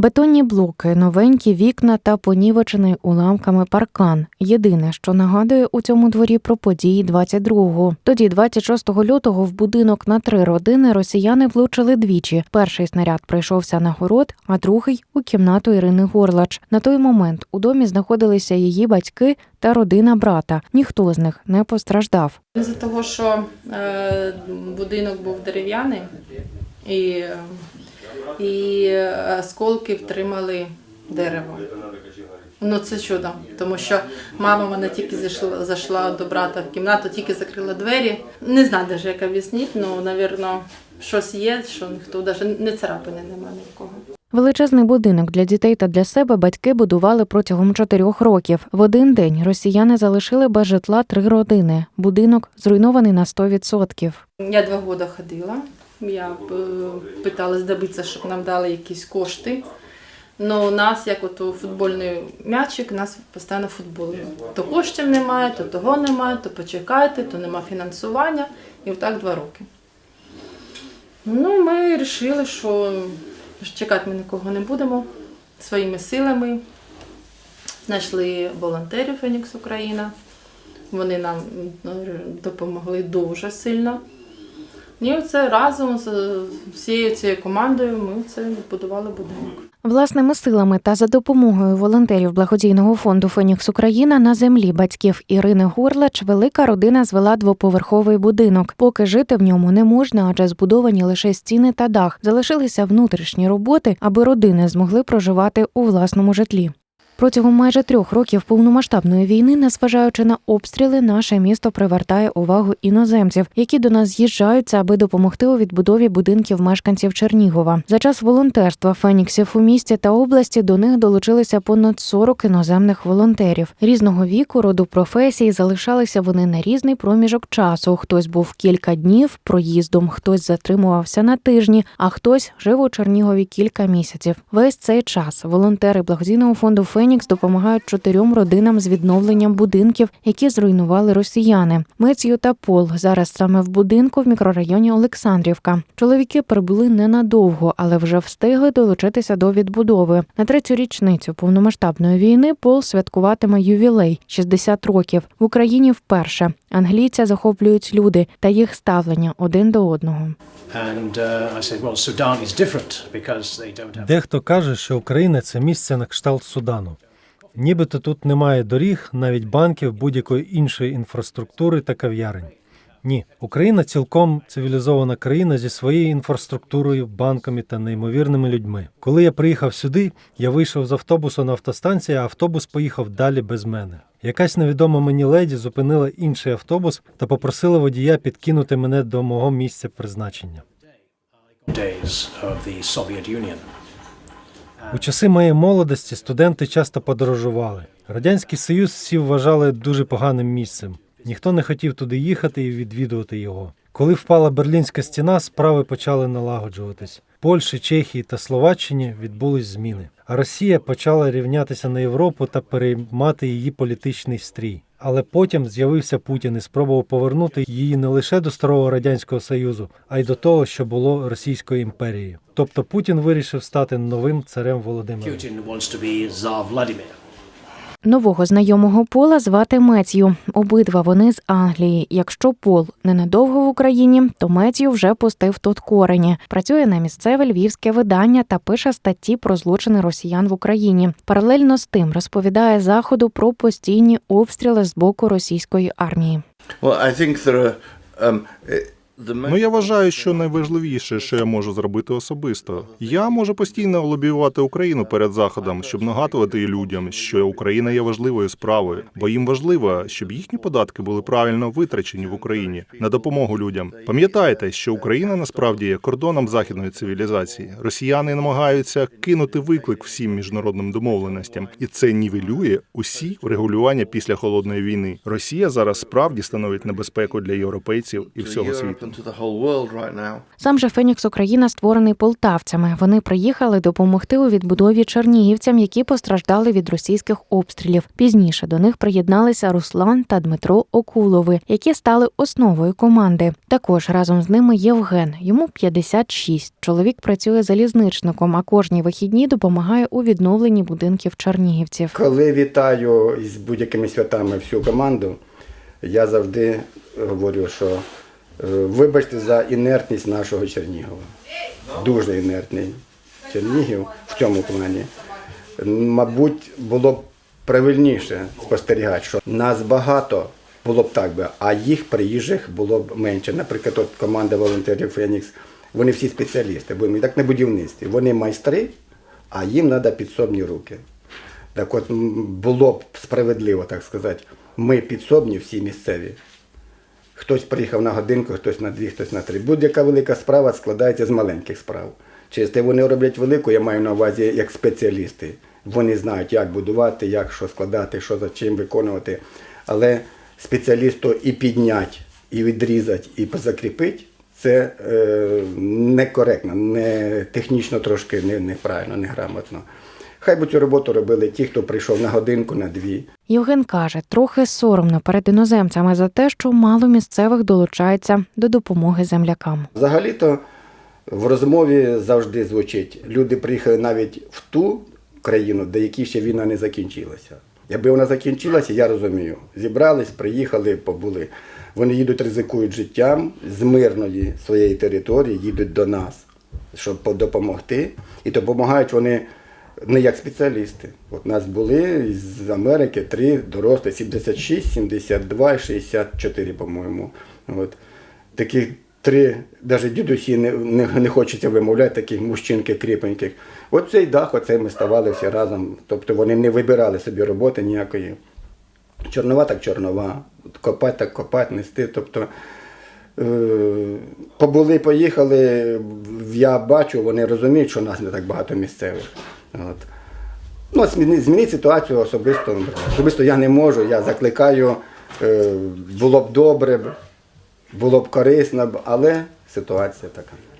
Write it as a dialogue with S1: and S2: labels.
S1: Бетонні блоки, новенькі вікна та понівечений уламками паркан. Єдине, що нагадує у цьому дворі про події 22-го. Тоді, 26 лютого, в будинок на три родини росіяни влучили двічі. Перший снаряд прийшовся на город, а другий у кімнату Ірини Горлач. На той момент у домі знаходилися її батьки та родина брата. Ніхто з них не постраждав.
S2: З-за того, що е, будинок був дерев'яний і, і осколки втримали дерево. Ну це чудо, тому що мама мене тільки зайшла, зайшла до брата в кімнату, тільки закрила двері. Не знаю навіть, як об'яснити, ну, навірно, щось є, що ніхто навіть не царапини немає нікого.
S1: Величезний будинок для дітей та для себе батьки будували протягом чотирьох років. В один день росіяни залишили без житла три родини. Будинок зруйнований на 100%.
S2: Я два роки ходила. Я е, питалась добитися, щоб нам дали якісь кошти. Ну, у нас, як от футбольний м'ячик, нас постійно футболили. То коштів немає, то того немає, то почекайте, то нема фінансування. І отак два роки. Ну, ми вирішили, що чекати ми нікого не будемо. Своїми силами знайшли волонтерів Фенікс Україна. Вони нам допомогли дуже сильно. І оце разом з всією цією командою ми це відбудували будинок.
S1: Власними силами та за допомогою волонтерів благодійного фонду Фенікс Україна на землі батьків Ірини Горлач велика родина звела двоповерховий будинок. Поки жити в ньому не можна, адже збудовані лише стіни та дах. Залишилися внутрішні роботи, аби родини змогли проживати у власному житлі. Протягом майже трьох років повномасштабної війни, незважаючи на обстріли, наше місто привертає увагу іноземців, які до нас з'їжджаються, аби допомогти у відбудові будинків мешканців Чернігова. За час волонтерства Феніксів у місті та області до них долучилися понад 40 іноземних волонтерів різного віку, роду професій. Залишалися вони на різний проміжок часу. Хтось був кілька днів проїздом, хтось затримувався на тижні, а хтось жив у Чернігові кілька місяців. Весь цей час волонтери благодійного фонду Фенікс допомагають чотирьом родинам з відновленням будинків, які зруйнували росіяни. Мецію та Пол зараз саме в будинку в мікрорайоні Олександрівка. Чоловіки прибули ненадовго, але вже встигли долучитися до відбудови. На третю річницю повномасштабної війни Пол святкуватиме ювілей 60 років в Україні вперше. Англійця захоплюють люди та їх ставлення один до одного.
S3: Uh.
S4: Дехто каже, що Україна це місце на кшталт Судану. Нібито тут немає доріг, навіть банків, будь-якої іншої інфраструктури та кав'ярень. Ні, Україна цілком цивілізована країна зі своєю інфраструктурою, банками та неймовірними людьми. Коли я приїхав сюди, я вийшов з автобусу на автостанції, а автобус поїхав далі без мене. Якась невідома мені леді зупинила інший автобус та попросила водія підкинути мене до мого місця призначення.
S3: days of the Soviet Union.
S4: У часи моєї молодості студенти часто подорожували. Радянський Союз всі вважали дуже поганим місцем. Ніхто не хотів туди їхати і відвідувати його. Коли впала Берлінська стіна, справи почали налагоджуватись. Польщі, Чехії та Словаччині відбулись зміни. А Росія почала рівнятися на Європу та переймати її політичний стрій. Але потім з'явився Путін і спробував повернути її не лише до старого радянського союзу, а й до того, що було Російською імперією. Тобто Путін вирішив стати новим царем Володимиром.
S1: Нового знайомого Пола звати Мецью. Обидва вони з Англії. Якщо Пол ненадовго в Україні, то Мецью вже пустив тут корені. Працює на місцеве львівське видання та пише статті про злочини росіян в Україні. Паралельно з тим розповідає заходу про постійні обстріли з боку російської армії.
S5: Well, I think there are. Um,
S6: Ну я вважаю, що найважливіше, що я можу зробити особисто, я можу постійно лобіювати Україну перед заходом, щоб нагадувати людям, що Україна є важливою справою, бо їм важливо, щоб їхні податки були правильно витрачені в Україні на допомогу людям. Пам'ятайте, що Україна насправді є кордоном західної цивілізації. Росіяни намагаються кинути виклик всім міжнародним домовленостям, і це нівелює усі врегулювання після холодної війни. Росія зараз справді становить небезпеку для європейців і всього світу.
S5: And to the whole world right now.
S1: Сам же Фенікс Україна створений полтавцями. Вони приїхали допомогти у відбудові чернігівцям, які постраждали від російських обстрілів. Пізніше до них приєдналися Руслан та Дмитро Окулови, які стали основою команди. Також разом з ними Євген. Йому 56. Чоловік працює залізничником, а кожні вихідні допомагає у відновленні будинків чернігівців.
S7: Коли вітаю з будь-якими святами всю команду, я завжди говорю, що вибачте за інертність нашого Чернігова. Дуже інертний Чернігів в цьому плані. Мабуть, було б правильніше спостерігати, що нас багато було б так би, а їх приїжджих було б менше. Наприклад, от команда волонтерів Фенікс, вони всі спеціалісти, будемо так на будівництві. Вони майстри, а їм треба підсобні руки. Так от було б справедливо, так сказати, ми підсобні всі місцеві. Хтось приїхав на годинку, хтось на дві, хтось на три. Будь-яка велика справа складається з маленьких справ. Те вони роблять велику, я маю на увазі як спеціалісти. Вони знають, як будувати, як що складати, що за чим виконувати. Але спеціалісту і підняти, і відрізати, і позакріпити це е, некоректно, не технічно трошки не, неправильно, неграмотно. Хай би цю роботу робили ті, хто прийшов на годинку, на дві.
S1: Євген каже, трохи соромно перед іноземцями за те, що мало місцевих долучається до допомоги землякам.
S7: Взагалі-то в розмові завжди звучить. Люди приїхали навіть в ту країну, де які ще війна не закінчилася. Якби вона закінчилася, я розумію. Зібрались, приїхали, побули. Вони їдуть, ризикують життям з мирної своєї території, їдуть до нас, щоб допомогти. І допомагають вони не як спеціалісти. От нас були з Америки три дорослі, 76, 72 і 64, по-моєму. От. Такі три, навіть дідусі не, не, не хочеться вимовляти, таких мужчинки кріпеньких. От цей дах, оце ми ставали всі разом. Тобто вони не вибирали собі роботи ніякої. Чорнова так чорнова, копать так копать, нести. Тобто е, побули, поїхали, я бачу, вони розуміють, що нас не так багато місцевих. От. Ну, зміни- змінити ситуацію особисто, особисто я не можу. Я закликаю, е, було б добре, було б корисно, але ситуація така.